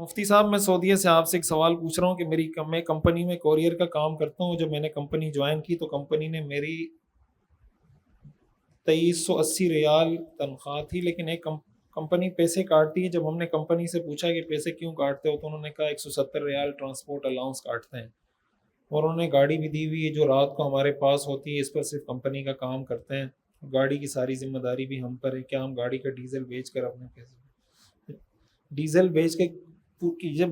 مفتی صاحب، میں سعودیہ سے آپ سے ایک سوال پوچھ رہا ہوں کہ میری میں کمپنی میں کوریئر کا کام کرتا ہوں، جب میں نے کمپنی جوائن کی تو کمپنی نے میری تیئیس سو اسی ریال تنخواہ تھی، لیکن ایک کمپنی پیسے کاٹتی ہے جب ہم نے کمپنی سے پوچھا کہ پیسے کیوں کاٹتے ہو، تو انہوں نے کہا ایک سو ستر ریال ٹرانسپورٹ الاؤنس کاٹتے ہیں۔ اور انہوں نے گاڑی بھی دی ہوئی ہے جو رات کو ہمارے پاس ہوتی ہے، اس پر صرف کمپنی کا کام کرتے ہیں۔ گاڑی کی ساری ذمہ داری بھی ہم پر ہے۔ کیا ہم گاڑی کا ڈیزل بیچ کر اپنے پیسے ڈیزل بیچ کے جب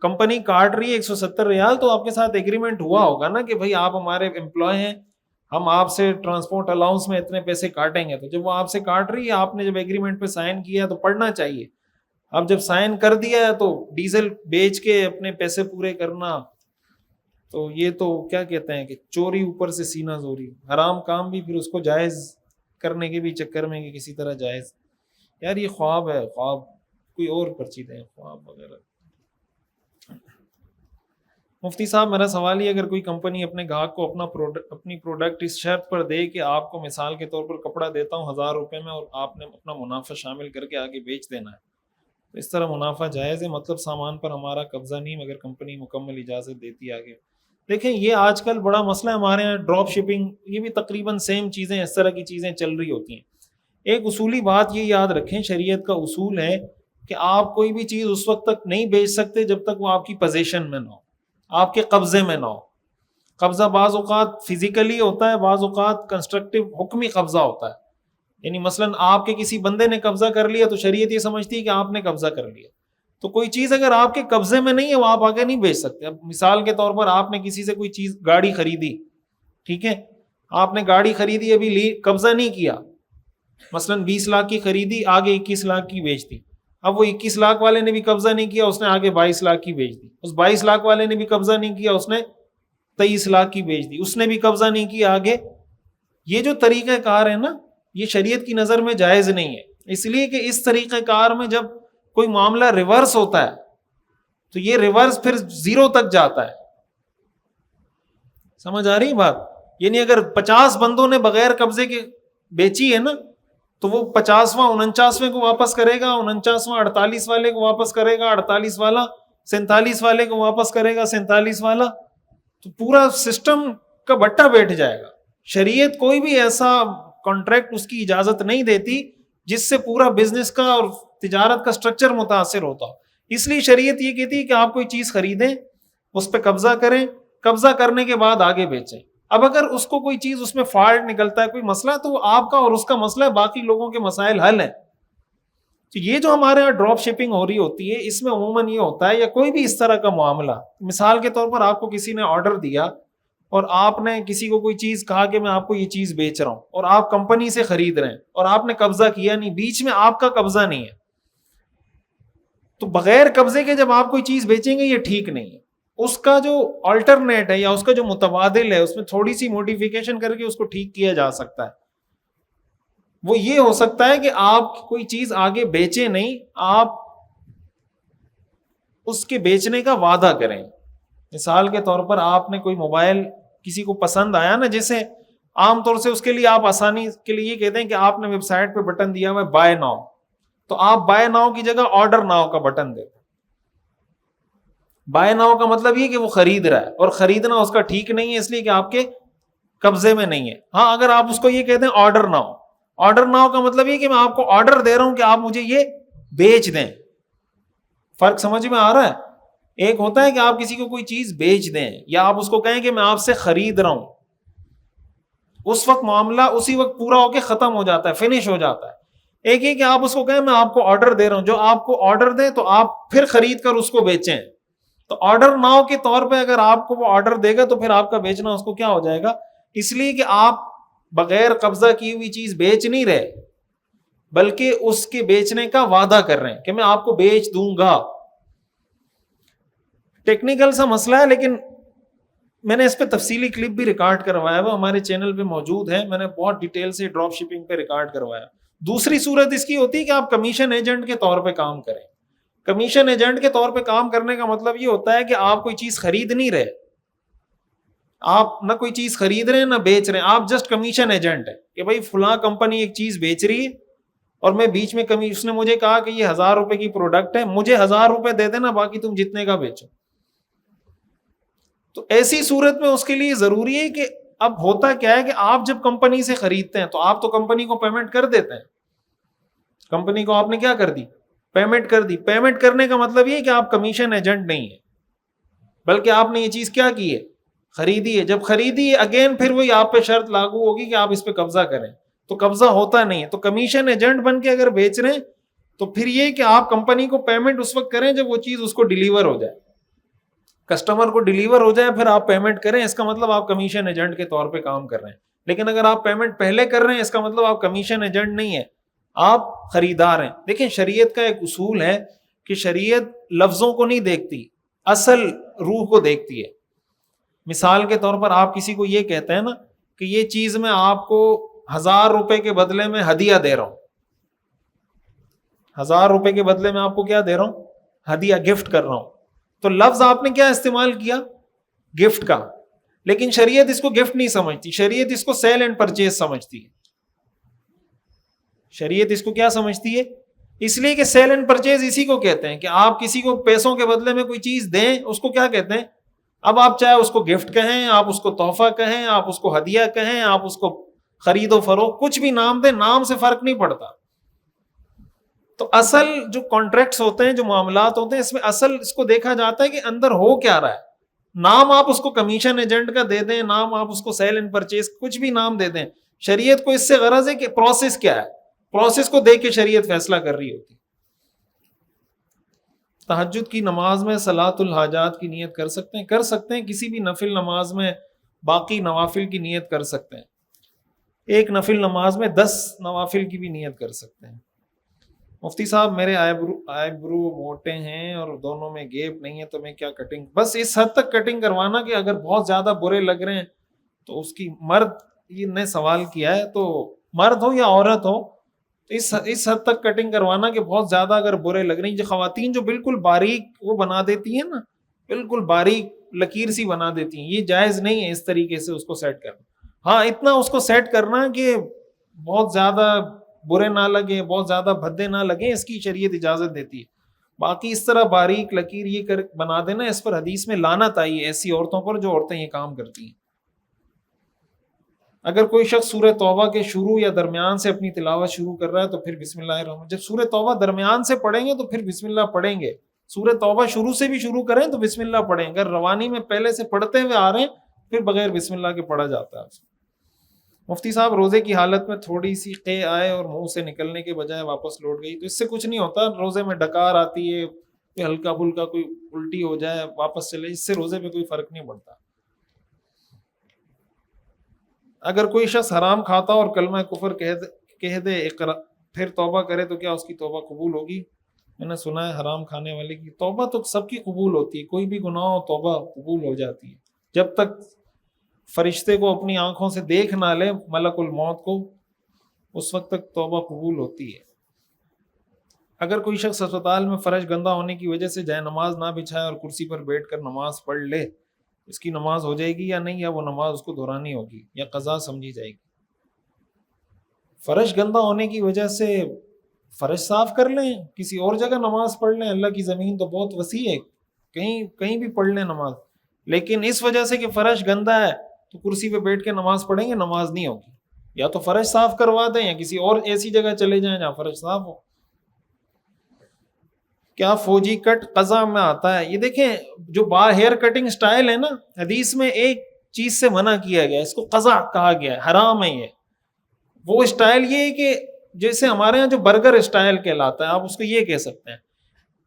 کمپنی کاٹ رہی ہے ایک سو ستر ریال، تو آپ کے ساتھ ایگریمنٹ ہوا ہوگا نا کہ بھائی آپ ہمارے امپلائے ہیں، ہم آپ سے ٹرانسپورٹ الاؤنس میں اتنے پیسے کاٹیں گے۔ تو جب وہ آپ سے کاٹ رہی ہے، آپ نے جب ایگریمنٹ پہ سائن کیا تو پڑھنا چاہیے۔ اب جب سائن کر دیا ہے تو ڈیزل بیچ کے اپنے پیسے پورے کرنا۔ تو یہ تو کیا کہتے ہیں کہ چوری اوپر سے سینا زوری۔ حرام کام بھی پھر اس کو جائز کرنے کے بھی چکر میں کہ کسی طرح جائز۔ یار یہ خواب ہے، خواب کوئی اور پرچی دیں، خواب وغیرہ۔ مفتی صاحب، میرا سوال یہ اگر کوئی کمپنی اپنے گاہک کو اپنا پروڈکٹ اپنی پروڈکٹ اس شرط پر دے کہ آپ کو مثال کے طور پر کپڑا دیتا ہوں ہزار روپے میں اور آپ نے اپنا منافع شامل کر کے آگے بیچ دینا ہے، تو اس طرح منافع جائز ہے؟ مطلب سامان پر ہمارا قبضہ نہیں، مگر کمپنی مکمل اجازت دیتی آگے۔ دیکھیں، یہ آج کل بڑا مسئلہ ہے ہمارے یہاں ڈراپ شپنگ یہ بھی تقریباً سیم چیزیں، اس طرح کی چیزیں چل رہی ہوتی ہیں۔ ایک اصولی بات یہ یاد رکھیں، شریعت کا اصول ہے کہ آپ کوئی بھی چیز اس وقت تک نہیں بیچ سکتے جب تک وہ آپ کی پوزیشن میں نہ ہو، آپ کے قبضے میں نہ ہو۔ قبضہ بعض اوقات فزیکلی ہوتا ہے، بعض اوقات کنسٹرکٹیو حکمی قبضہ ہوتا ہے۔ یعنی مثلاً آپ کے کسی بندے نے قبضہ کر لیا تو شریعت یہ سمجھتی ہے کہ آپ نے قبضہ کر لیا۔ تو کوئی چیز اگر آپ کے قبضے میں نہیں ہے، وہ آپ آگے نہیں بیچ سکتے۔ اب مثال کے طور پر آپ نے کسی سے کوئی چیز، گاڑی خریدی، ٹھیک ہے؟ آپ نے گاڑی خریدی، ابھی لی، قبضہ نہیں کیا۔ مثلاً بیس لاکھ کی خریدی، آگے اکیس لاکھ کی بیچ دی۔ اب وہ اکیس لاکھ والے نے بھی قبضہ نہیں کیا، اس نے آگے بائیس لاکھ کی بیچ دی۔ اس بائیس لاکھ والے نے بھی قبضہ نہیں کیا، اس نے تیئیس لاکھ کی بیچ دی۔ اس نے بھی قبضہ نہیں کیا آگے۔ یہ جو طریقہ کار ہے نا، یہ شریعت کی نظر میں جائز نہیں ہے۔ اس لیے کہ اس طریقہ کار میں جب کوئی معاملہ ریورس ہوتا ہے، تو یہ ریورس پھر زیرو تک جاتا ہے۔ سمجھ آ رہی بات؟ یعنی اگر پچاس بندوں نے بغیر قبضے کے بیچی ہے نا تو وہ پچاسواں انچاسویں کو واپس کرے گا انچاسواں اڑتالیس والے کو واپس کرے گا، اڑتالیس والا، سینتالیس والے کو واپس کرے گا، سینتالیس والا۔ تو پورا سسٹم کا بٹا بیٹھ جائے گا۔ شریعت کوئی بھی ایسا کانٹریکٹ اس کی اجازت نہیں دیتی جس سے پورا بزنس کا اور تجارت کا اسٹرکچر متاثر ہوتا۔ اس لیے شریعت یہ کہتی ہے کہ آپ کوئی چیز خریدیں، اس پہ قبضہ کریں، قبضہ کرنے کے بعد آگے بیچیں۔ اب اگر اس کو کوئی چیز اس میں فالٹ نکلتا ہے، کوئی مسئلہ، تو وہ آپ کا اور اس کا مسئلہ ہے، باقی لوگوں کے مسائل حل ہیں۔ تو یہ جو ہمارے یہاں ڈراپ شپنگ ہو رہی ہوتی ہے، اس میں عموماً یہ ہوتا ہے، یا کوئی بھی اس طرح کا معاملہ۔ مثال کے طور پر آپ کو کسی نے آرڈر دیا اور آپ نے کسی کو کوئی چیز کہا کہ میں آپ کو یہ چیز بیچ رہا ہوں اور آپ کمپنی سے خرید رہے ہیں اور آپ نے قبضہ کیا نہیں، بیچ میں آپ کا قبضہ نہیں ہے۔ تو بغیر قبضے کے جب آپ کوئی چیز بیچیں گے، یہ ٹھیک نہیں ہے۔ اس کا جو آلٹرنیٹ ہے یا اس کا جو متبادل ہے، اس میں تھوڑی سی موڈیفیکیشن کر کے اس کو ٹھیک کیا جا سکتا ہے۔ وہ یہ ہو سکتا ہے کہ آپ کوئی چیز آگے بیچے نہیں، آپ اس کے بیچنے کا وعدہ کریں۔ مثال کے طور پر آپ نے کوئی موبائل کسی کو پسند آیا نا، جیسے عام طور سے اس کے لیے آپ آسانی کے لیے یہ کہتے ہیں کہ آپ نے ویب سائٹ پہ بٹن دیا ہوا بائے ناؤ تو آپ بائے ناؤ کی جگہ آرڈر ناؤ کا بٹن دیتے بائے ناؤ کا مطلب یہ کہ وہ خرید رہا ہے اور خریدنا اس کا ٹھیک نہیں ہے اس لیے کہ آپ کے قبضے میں نہیں ہے۔ ہاں اگر آپ اس کو یہ کہتے ہیں آرڈر ناؤ آرڈر ناؤ کا مطلب یہ کہ میں آپ کو آرڈر دے رہا ہوں کہ آپ مجھے یہ بیچ دیں۔ فرق سمجھ میں آ رہا ہے؟ ایک ہوتا ہے کہ آپ کسی کو کوئی چیز بیچ دیں یا آپ اس کو کہیں کہ میں آپ سے خرید رہا ہوں۔ اس وقت معاملہ اسی وقت پورا ہو کے ختم ہو جاتا ہے فنش ہو جاتا ہے۔ ایک ہی کہ آپ اس کو کہیں میں آپ کو آرڈر دے رہا ہوں، جو آپ کو آرڈر دیں تو آپ پھر خرید کر اس کو بیچیں۔ تو آرڈر ناؤ کے طور پہ اگر آپ کو وہ آرڈر دے گا تو پھر آپ کا بیچنا اس کو کیا ہو جائے گا؟ اس لیے کہ آپ بغیر قبضہ کی ہوئی چیز بیچ نہیں رہے، بلکہ اس کے بیچنے کا وعدہ کر رہے ہیں کہ میں آپ کو بیچ دوں گا۔ ٹیکنیکل سا مسئلہ ہے، لیکن میں نے اس پہ تفصیلی کلپ بھی ریکارڈ کروایا، وہ ہمارے چینل پہ موجود ہے۔ میں نے بہت ڈیٹیل سے ڈراپ شپنگ پہ ریکارڈ کروایا۔ دوسری صورت اس کی ہوتی ہے کہ آپ کمیشن ایجنٹ کے طور پہ کام کریں۔ کمیشن ایجنٹ کے طور پہ کام کرنے کا مطلب یہ ہوتا ہے کہ آپ کوئی چیز خرید نہیں رہے۔ آپ نہ کوئی چیز خرید رہے ہیں، نہ بیچ رہے ہیں۔ آپ جسٹ کمیشن ایجنٹ ہے کہ بھائی فلاں کمپنی ایک چیز بیچ رہی ہے اور میں بیچ میں کمی، اس نے مجھے کہا کہ یہ ہزار روپے کی پروڈکٹ ہے، مجھے ہزار روپے دے دینا، باقی تم جتنے کا بیچو۔ تو ایسی صورت میں اس کے لیے ضروری ہے کہ اب ہوتا کیا ہے کہ آپ جب کمپنی سے خریدتے ہیں تو آپ تو کمپنی کو پیمنٹ کر دیتے ہیں۔ کمپنی کو آپ نے کیا کر دی؟ پیمنٹ کر دی. پیمنٹ کرنے کا مطلب یہ کہ آپ کمیشن ایجنٹ نہیں ہے بلکہ آپ نے یہ چیز کیا کی ہے؟ خریدی ہے. جب خریدی ہے اگین پھر وہی آپ پہ شرط لاگو ہوگی کہ آپ اس پہ قبضہ کریں. تو قبضہ ہوتا نہیں ہے. تو کمیشن ایجنٹ بن کے اگر بیچ رہے ہیں، تو پھر یہ کہ آپ کمپنی کو پیمنٹ اس وقت کریں جب وہ چیز اس کو ڈلیور ہو جائے. کسٹمر کو ڈلیور ہو جائے، پھر آپ پیمنٹ کریں. اس کا مطلب آپ کمیشن ایجنٹ کے طور پہ کام کر رہے ہیں. لیکن اگر آپ پیمنٹ پہلے کر رہے ہیں، اس کا مطلب آپ کمیشن ایجنٹ نہیں ہے آپ خریدار ہیں۔ دیکھیں، شریعت کا ایک اصول ہے کہ شریعت لفظوں کو نہیں دیکھتی، اصل روح کو دیکھتی ہے۔ مثال کے طور پر آپ کسی کو یہ کہتے ہیں نا کہ یہ چیز میں آپ کو ہزار روپے کے بدلے میں ہدیہ دے رہا ہوں۔ ہزار روپے کے بدلے میں آپ کو کیا دے رہا ہوں؟ ہدیہ، گفٹ کر رہا ہوں۔ تو لفظ آپ نے کیا استعمال کیا؟ گفٹ کا۔ لیکن شریعت اس کو گفٹ نہیں سمجھتی، شریعت اس کو سیل اینڈ پرچیز سمجھتی ہے۔ شریعت اس کو کیا سمجھتی ہے؟ اس لیے کہ سیل اینڈ پرچیز اسی کو کہتے ہیں کہ آپ کسی کو پیسوں کے بدلے میں کوئی چیز دیں، اس کو کیا کہتے ہیں؟ اب آپ چاہے اس کو گفٹ کہیں، آپ اس کو تحفہ کہیں، آپ اس کو ہدیہ کہیں، آپ اس کو خرید و فروخت، کچھ بھی نام دیں، نام سے فرق نہیں پڑتا۔ تو اصل جو کانٹریکٹس ہوتے ہیں، جو معاملات ہوتے ہیں، اس میں اصل اس کو دیکھا جاتا ہے کہ اندر ہو کیا رہا ہے۔ نام آپ اس کو کمیشن ایجنٹ کا دے دیں، نام آپ اس کو سیل اینڈ پرچیز کچھ بھی نام دے دیں۔ شریعت کو اس سے غرض ہے کہ پروسیس کیا ہے۔ پروسیس کو دیکھ کے شریعت فیصلہ کر رہی ہوتی۔ تحجد کی نماز میں سلاۃ الحاجات کی نیت کر سکتے ہیں، کر سکتے ہیں، کسی بھی نفل نماز میں باقی نوافل کی نیت کر سکتے ہیں۔ ایک نفل نماز میں دس نوافل کی بھی نیت کر سکتے ہیں۔ مفتی صاحب، میرے آئیبرو آئیبرو موٹے ہیں اور دونوں میں گیپ نہیں ہے تو میں کیا کٹنگ بس اس حد تک کٹنگ کروانا کہ اگر بہت زیادہ برے لگ رہے ہیں تو اس کی مرد نے سوال کیا ہے تو مرد ہو یا عورت ہو اس اس حد تک کٹنگ کروانا کہ بہت زیادہ اگر برے لگ رہی ہیں جو خواتین جو بالکل باریک وہ بنا دیتی ہیں نا، بالکل باریک لکیر سی بنا دیتی ہیں، یہ جائز نہیں ہے اس طریقے سے اس کو سیٹ کرنا۔ ہاں اتنا اس کو سیٹ کرنا کہ بہت زیادہ برے نہ لگے، بہت زیادہ بھدے نہ لگے، اس کی شریعت اجازت دیتی ہے۔ باقی اس طرح باریک لکیر یہ کر بنا دینا، اس پر حدیث میں لانت آئی ہے ایسی عورتوں پر جو عورتیں یہ کام کرتی ہیں۔ اگر کوئی شخص سورہ توبہ کے شروع یا درمیان سے اپنی تلاوت شروع کر رہا ہے تو پھر بسم اللہ الرحمن جب سورہ توبہ درمیان سے پڑھیں گے تو پھر بسم اللہ پڑھیں گے۔ سورہ توبہ شروع سے بھی شروع کریں تو بسم اللہ پڑھیں۔ اگر روانی میں پہلے سے پڑھتے ہوئے آ رہے ہیں پھر بغیر بسم اللہ کے پڑھا جاتا ہے۔ مفتی صاحب، روزے کی حالت میں تھوڑی سی قے آئے اور منہ سے نکلنے کے بجائے واپس لوٹ گئی۔ تو اس سے کچھ نہیں ہوتا، روزے میں ڈکار آتی ہے، کوئی ہلکا پھلکا، کوئی الٹی ہو جائے، واپس چلے، اس سے روزے پہ کوئی فرق نہیں پڑتا۔ اگر کوئی شخص حرام کھاتا اور کلمہ کفر کہہ دے پھر توبہ کرے تو کیا اس کی توبہ قبول ہوگی؟ میں نے سنا ہے حرام کھانے والے کی توبہ تو سب کی قبول ہوتی ہے، کوئی بھی گناہ ہو توبہ قبول ہو جاتی ہے۔ جب تک فرشتے کو اپنی آنکھوں سے دیکھ نہ لے ملک الموت کو، اس وقت تک توبہ قبول ہوتی ہے۔ اگر کوئی شخص اسپتال میں فرش گندا ہونے کی وجہ سے جائے نماز نہ بچھائے اور کرسی پر بیٹھ کر نماز پڑھ لے اس کی نماز ہو جائے گی یا نہیں، یا وہ نماز اس کو دہرانی ہوگی، یا قضا سمجھی جائے گی۔ فرش گندا ہونے کی وجہ سے فرش صاف کر لیں، کسی اور جگہ نماز پڑھ لیں۔ اللہ کی زمین تو بہت وسیع ہے، کہیں کہیں بھی پڑھ لیں نماز۔ لیکن اس وجہ سے کہ فرش گندا ہے، تو کرسی پہ بیٹھ کے نماز پڑھیں گے، نماز نہیں ہوگی۔ یا تو فرش صاف کروا دیں، یا کسی اور ایسی جگہ چلے جائیں جہاں فرش صاف ہو۔ کیا فوجی کٹ قزا میں آتا ہے؟ یہ دیکھیں، جو بار ہیئر کٹنگ اسٹائل ہے نا، حدیث میں ایک چیز سے منع کیا گیا، اس کو قزا کہا گیا ہے حرام ہے یہ۔ وہ اسٹائل یہ ہے کہ جیسے ہمارے یہاں جو برگر اسٹائل کہلاتا ہے، آپ اس کو یہ کہہ سکتے ہیں۔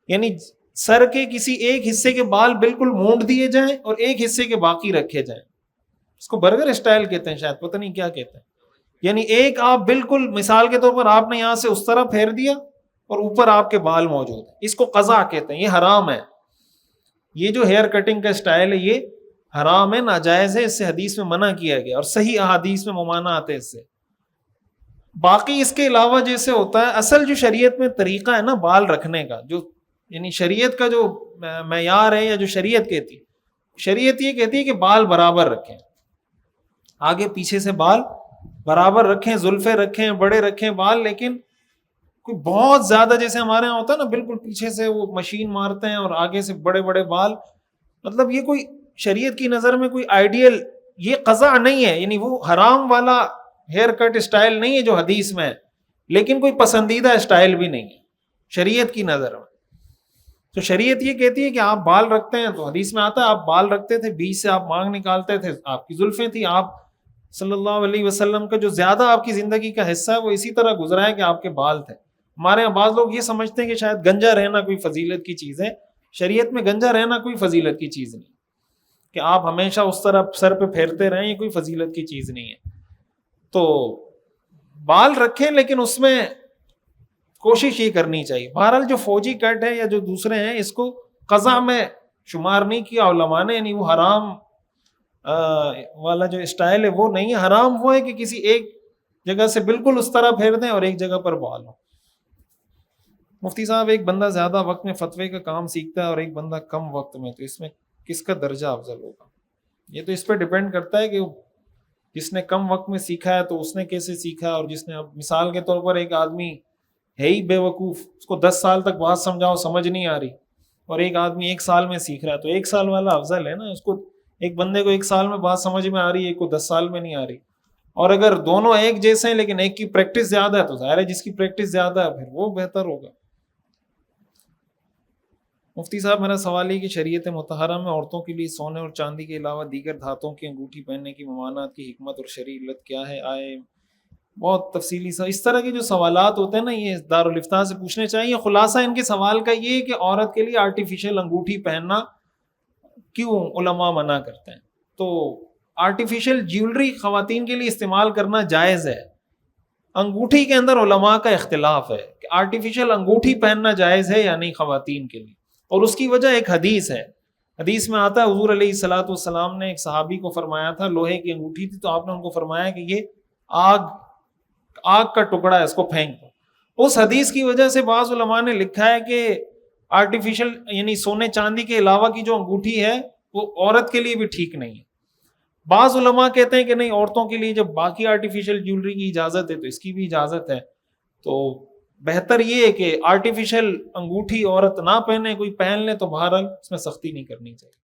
یعنی سر کے کسی ایک حصے کے بال بالکل مونڈ دیے جائیں اور ایک حصے کے باقی رکھے جائیں۔ اس کو برگر اسٹائل کہتے ہیں شاید، پتہ نہیں کیا کہتے ہیں۔ یعنی ایک آپ بالکل، مثال کے طور پر آپ نے یہاں سے اس طرح پھیر دیا اور اوپر آپ کے بال موجود ہیں۔ اس کو قزا کہتے ہیں، یہ حرام ہے۔ یہ جو ہیئر کٹنگ کا اسٹائل ہے، یہ حرام ہے، ناجائز ہے۔ اس سے حدیث میں منع کیا گیا اور صحیح احادیث میں ممانع آتے اس سے۔ باقی اس کے علاوہ جیسے ہوتا ہے، اصل جو شریعت میں طریقہ ہے نا، بال رکھنے کا، جو یعنی شریعت کا جو معیار ہے یا جو شریعت کہتی شریعت یہ کہتی ہے کہ بال برابر رکھیں۔ آگے پیچھے سے بال برابر رکھیں، زلفے رکھیں، بڑے رکھیں بال، لیکن کوئی بہت زیادہ جیسے ہمارے یہاں ہوتا ہے نا، بالکل پیچھے سے وہ مشین مارتے ہیں اور آگے سے بڑے بڑے بال۔ مطلب یہ کوئی شریعت کی نظر میں کوئی آئیڈیل یہ قضا نہیں ہے۔ یعنی وہ حرام والا ہیئر کٹ اسٹائل نہیں ہے جو حدیث میں ہے، لیکن کوئی پسندیدہ اسٹائل بھی نہیں ہے۔ شریعت کی نظر میں۔ تو شریعت یہ کہتی ہے کہ آپ بال رکھتے ہیں، تو حدیث میں آتا ہے، آپ بال رکھتے تھے بیچ سے آپ مانگ نکالتے تھے، آپ کی زلفیں تھیں۔ آپ صلی اللہ علیہ وسلم کا جو زیادہ آپ کی زندگی کا حصہ ہے، وہ اسی طرح گزرا ہے کہ آپ کے بال تھے۔ ہمارے یہاں بعض لوگ یہ سمجھتے ہیں کہ شاید گنجا رہنا کوئی فضیلت کی چیز ہے۔ شریعت میں گنجا رہنا کوئی فضیلت کی چیز نہیں۔ کہ آپ ہمیشہ اس طرح سر پہ پھیرتے رہیں یہ کوئی فضیلت کی چیز نہیں ہے۔ تو بال رکھیں لیکن اس میں کوشش یہ کرنی چاہیے۔ بہرحال جو فوجی کٹ ہے یا جو دوسرے ہیں، اس کو قزا میں شمار نہیں کیا، علماء نے یعنی وہ حرام والا جو اسٹائل ہے وہ نہیں ہے۔ حرام وہ ہے کہ کسی ایک جگہ سے بالکل اس طرح پھیر دیں اور ایک جگہ پر بال ہو مفتی صاحب، ایک بندہ زیادہ وقت میں فتوے کا کام سیکھتا ہے اور ایک بندہ کم وقت میں، تو اس میں کس کا درجہ افضل ہوگا؟ یہ تو اس پہ ڈپینڈ کرتا ہے کہ جس نے کم وقت میں سیکھا ہے تو اس نے کیسے سیکھا اور جس نے، اب مثال کے طور پر ایک آدمی ہے ہی بے وقوف، اس کو دس سال تک بات سمجھاؤ، سمجھ نہیں آ رہی اور ایک آدمی ایک سال میں سیکھ رہا ہے، تو ایک سال والا افضل ہے نا؟ اس کو ایک بندے کو ایک سال میں بات سمجھ میں آ رہی ہے، ایک کو دس سال میں نہیں آ رہی۔ اور اگر دونوں ایک جیسے ہیں لیکن ایک کی پریکٹس زیادہ ہے تو ظاہر ہے جس کی پریکٹس زیادہ ہے، پھر وہ بہتر ہوگا۔ مفتی صاحب، میرا سوال یہ کہ شریعت متحرہ میں عورتوں کے لیے سونے اور چاندی کے علاوہ دیگر دھاتوں کی انگوٹھی پہننے کی ممانعت کی حکمت اور شریعت کیا ہے؟ آئے، بہت تفصیلی سا اس طرح کے جو سوالات ہوتے ہیں نا، یہ دارالفتہ سے پوچھنے چاہیے۔ خلاصہ ان کے سوال کا یہ ہے کہ عورت کے لیے آرٹیفیشیل انگوٹھی پہننا کیوں علماء منع کرتے ہیں؟ تو آرٹیفیشیل جیولری خواتین کے لیے استعمال کرنا جائز ہے۔ انگوٹھی کے اندر علماء کا اختلاف ہے کہ آرٹیفیشیل انگوٹھی پہننا جائز ہے یا نہیں خواتین کے لیے۔ اور اس کی وجہ ایک حدیث ہے۔ حدیث میں آتا ہے، حضور علیہ السلاۃ والسلام نے ایک صحابی کو فرمایا تھا، لوہے کی انگوٹھی تھی، تو آپ نے ان کو فرمایا کہ یہ آگ آگ کا ٹکڑا ہے، اس کو پھینک دو۔ اس حدیث کی وجہ سے بعض علماء نے لکھا ہے کہ آرٹیفیشل یعنی سونے چاندی کے علاوہ کی جو انگوٹھی ہے، وہ عورت کے لیے بھی ٹھیک نہیں ہے۔ بعض علماء کہتے ہیں کہ نہیں، عورتوں کے لیے جب باقی آرٹیفیشل جیولری کی اجازت ہے، تو اس کی بھی اجازت ہے۔ تو بہتر یہ ہے کہ آرٹیفیشل انگوٹھی عورت نہ پہنے، کوئی پہن لے تو بہرحال اس میں سختی نہیں کرنی چاہیے۔